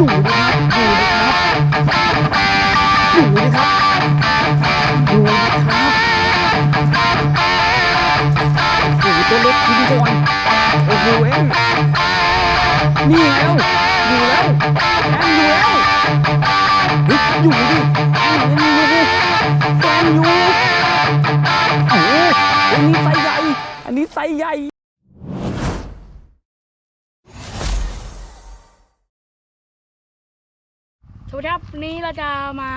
ดูดิครับดูดิครับดูดิครับดูดิครับโอ้ตัวเล็กจริงก่อนโอ้โหเอ็งนี่แล้วอยู่แล้วแอนอยู่แล้วเฮ้ยอยู่ดิแอนอยู่แอนอยู่โอ้โหอันนี้ไซส์ใหญ่อันนี้ไซส์ใหญ่ สวัสดีครับวันนี้เราจะมา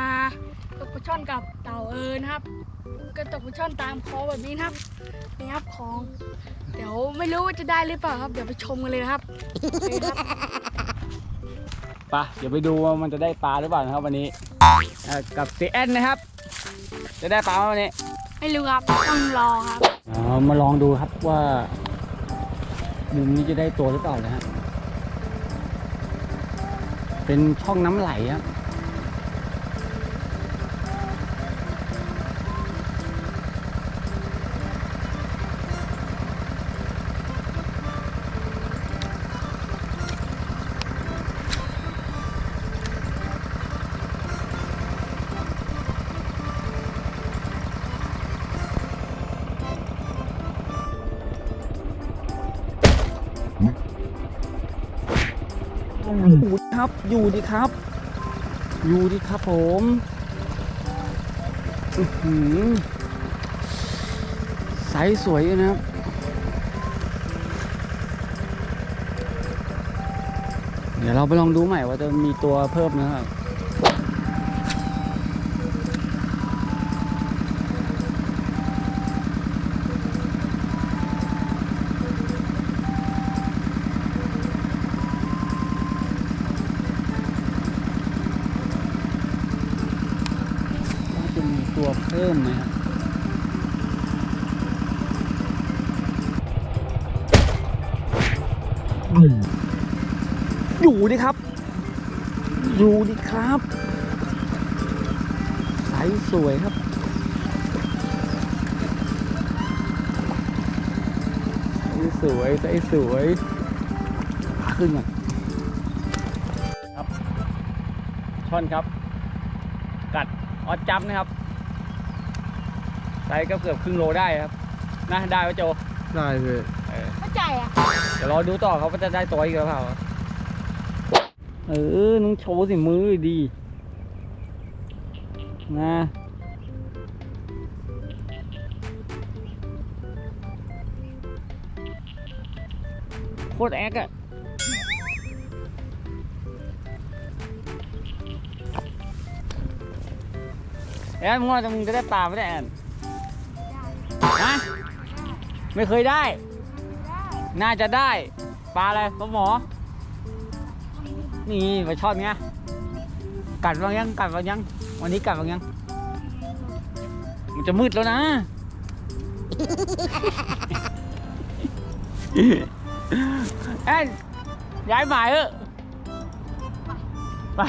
ตกปลาช่อนกับเต่าเอิญนะครับก็ตกปลาช่อนตามคลองแบบนี้นะครับนี่ครับคลอง เดี๋ยวไม่รู้ว่าจะได้หรือเปล่าครับ เดี๋ยวไปชมกันเลยนะครับโอเคครับปะเดี๋ยวไปดูว่ามันจะได้ปลาหรือเปล่านะครับวันนี้เอ่อกับเซแอนนะครับ จะได้ปลาไหมวันนี้ไม่รู้ครับต้องรอครับ อ๋อมาลองดูครับว่ามุมนี้จะได้ตัวหรือเปล่านะฮะ เป็นช่องน้ำไหลครับ อยู่ครับอยู่ดีครับ อยู่ดีครับผมอือหือไซส์สวยนะครับเดี๋ยวเราไปลองดูใหม่ว่าจะมีตัวเพิ่มนะครับ ตัวเพิ่มไหมครับอยู่ดิครับ อยู่ดิครับใสสวยครับใสสวยใสสวยขึ้นก่อนครับช่อนครับ กัดออดจับนะครับ ส์ก็เกือบครึ่งโลได้ครับนะได้ไหมโจได้เลยเออเข้าใจอะเดี๋ยวรอดูต่อเขาว่าจะได้ตัวอีกหรือเปล่าเออน้องโชว์สิมือดีนะโคตรแอคอะแอนมึงว่าจะมึงจะได้ปลาไม่ได้แอนฮะ ไม่เคยได้ น่าจะได้ ปลาอะไรปลาหมอ นี่ปลาช่อนเนี้ย กัดบางยัง กัดบางยัง วันนี้กัดบางยัง มันจะมืดแล้วนะเอ้ยย้ายหมายเถอไป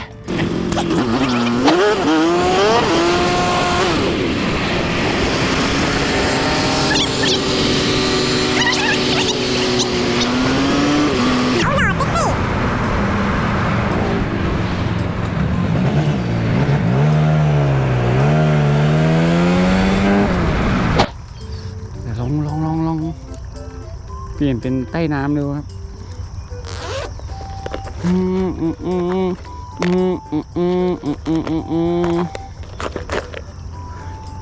เดี๋ยวลองลองลองลองเป ลี่ยนเป็นใต้น้ำดูครับอืมอืมอืมอืมอืมอืมอืมอืมอืม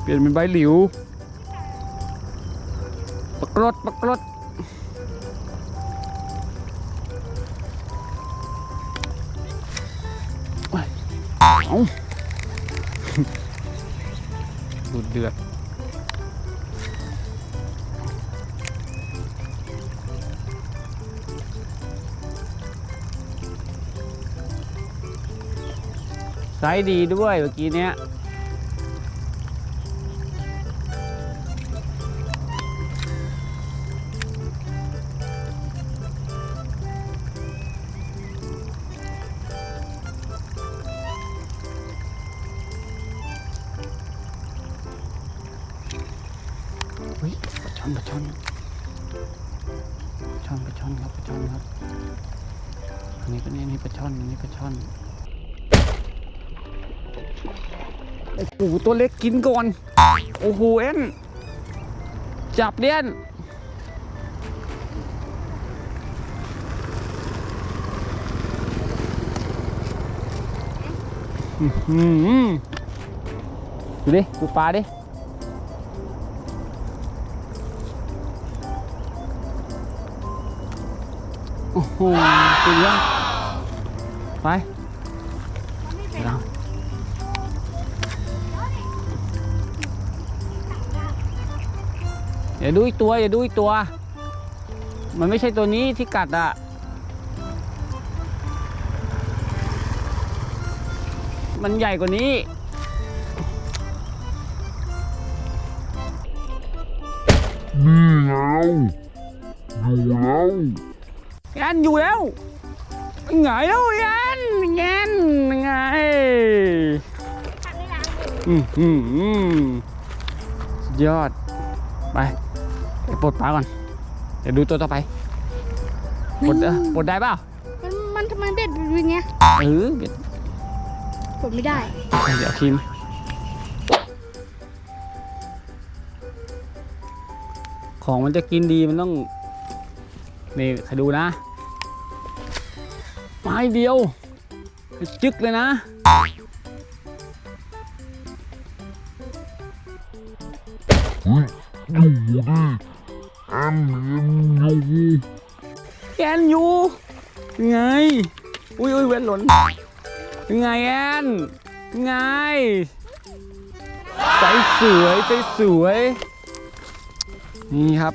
เปลี่ยนเป็นใบหลิวปลากรดปลากรดเอาดูดเดือด ไซส์ดีด้วยเมื่อกี้เนี้ยปลาช่อนปลาช่อนปลาช่อนปลาช่อนครับปลาช่อนครับอันนี้ก็นี่นี่ปลาช่อนอันนี้ปลาช่อน อ้โหตัวเล็กกินก่อน โอ้โหเอ็นจับเด่นอื้อหือดูดิดูปลาดิโอ้โหตีเรื่องไป อย่าดูอีกตัว อย่าดูอีกตัว มันไม่ใช่ตัวนี้ที่กัดอะมันใหญ่กว่านี้นี่แล้วอยู่แล้วยันอยู่แล้วไงแล้วยันยันไงขัดไม่ล้างมืออืมอืมอืมสุดยอด ไป ไปปลดปลาก่อน เดี๋ยวดูตัวต่อไปปลดเออปลดได้เปล่ามันมันทำไมเบ็ดเป็นอย่างเงี้ยเออเดี๋ยวกดไม่ได้ เดี๋ยวคิมของมันจะกินดีมันต้อง นี่ใครดูนะ ไม้เดียว จึกเลยนะเฮ้ยอยู่ดิแอมเอ็มอยู่แอนอยู่ไง อุ้ยอุ้ยเว้นหล่นยังไงแอนยังไงใจสวยใจสวย นี่ครับ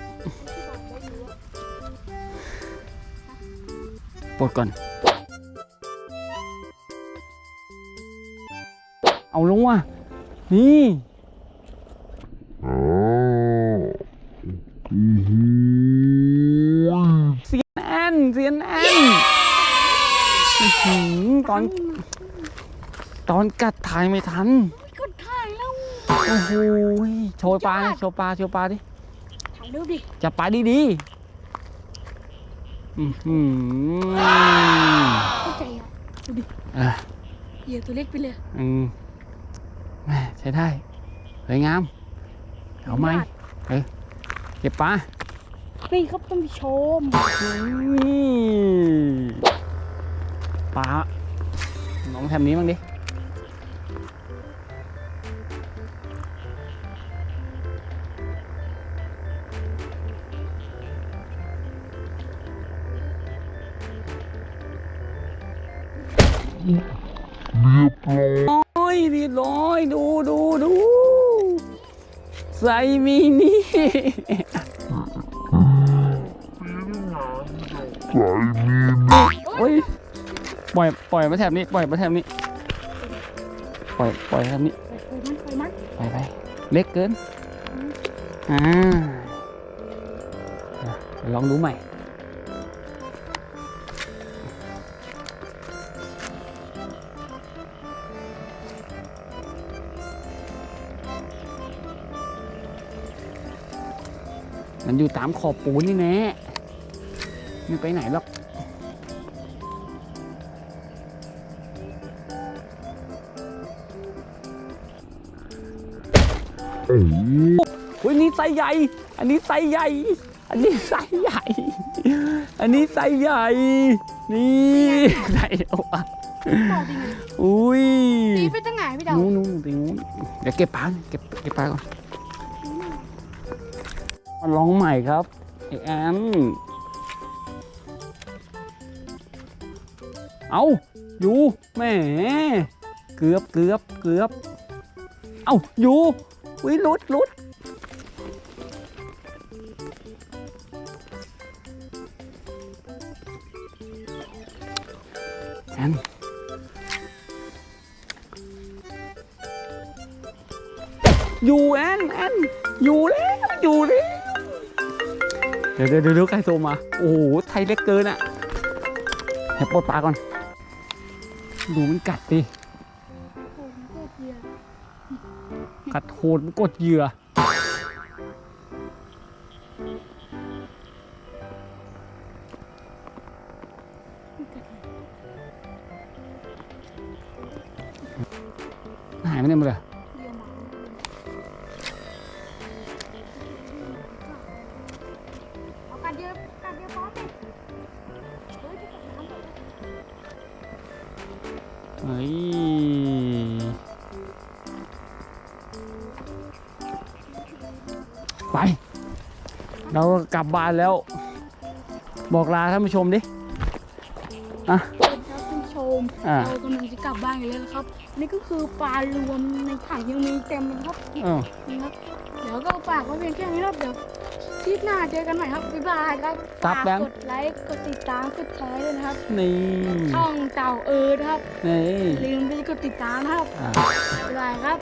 ปลดก่อน เอาลงว่ะ นี่ อ๋ออือหือ เซียนแอนเซียนแอนอื้อหือ ตอน ตอนกัดถ่ายไม่ทันกดถ่ายแล้ว โอ้โหโชว์ปลาดิโชว์ปลาโชว์ปลาดิ ถ่ายรูปดิจับปลาดีๆอือหือเข้าใจอะดูดิอะเหยื่อตัวเล็กไปเลยอืมแม่ใช้ได้สวยงาม เอาไหมเฮ้ยเก็บปลา นี่ครับท่านผู้ชม นี่ปลา น้องแถมนี้บ้างดิเรียบร้อยโอ้ยเรียบร้อยดูดูดูใส่มินิใส่มีนโอ้ย ปล่อยปล่อยมาแถบนี้ปล่อยมาแถบนี้ ปล่อยปล่อยแถบนี้ไปมันไปมันไปไปเล็กเกินอ่าอะเดี๋ยวลองดูใหม่มันอยู่ตามขอบปูนนี่แน่ไม่ไปไหนหรอก ไซส์ใหญ่ อันนี้ไซส์ใหญ่ อันนี้ไซส์ใหญ่ อันนี้ไซส์ใหญ่ นี่ไซส์เอาอะบอกดิไงอุ้ยตีไปตั้งไหนพี่ดาวนู้นนู้นตรงนู้นเดี๋ยวเก็บปลาเก็บเก็บปลาก่อนมาลองใหม่ครับไอแอนเอาอยู่แหมเกือบเกือบเกือบ เอาอยู่วิลุดลุด อยู่แอนแอนอยู่แล้วอยู่แล้วเดี๋ยวเดี๋ยวเดี๋ยวใครโทรมา โอ้โหไทยเล็กเกินอะให้ปลดปลาก่อน ดูมันกัดดิกัดโหดมันกดเหยื่อหายไปไหนหมดเลย เหยื่อเฮ้ยไป เรากลับบ้านแล้ว บอกลาท่านผู้ชมดิอะ ครับท่านผู้ชมอ่า เรากำลังจะกลับบ้านกันแล้วนะครับ นี่ก็คือปลารวมในถังยังมีเต็มเลยครับเออ นะครับเดี๋ยวก็ฝากไว้เพียงแค่นี้ครับเดี๋ยวค ลิปหน้าเจอกันใหม่ครับบ๊ายบายครับครับฝากแบงค์กดไลค์กดติดตามกดแชร์ด้วยนะครับ นี่ช่องเต่าเอิร์นะครับ นี่อย่าลืมไปกดติดตามนะครับอ่า บ๊ายบายครับ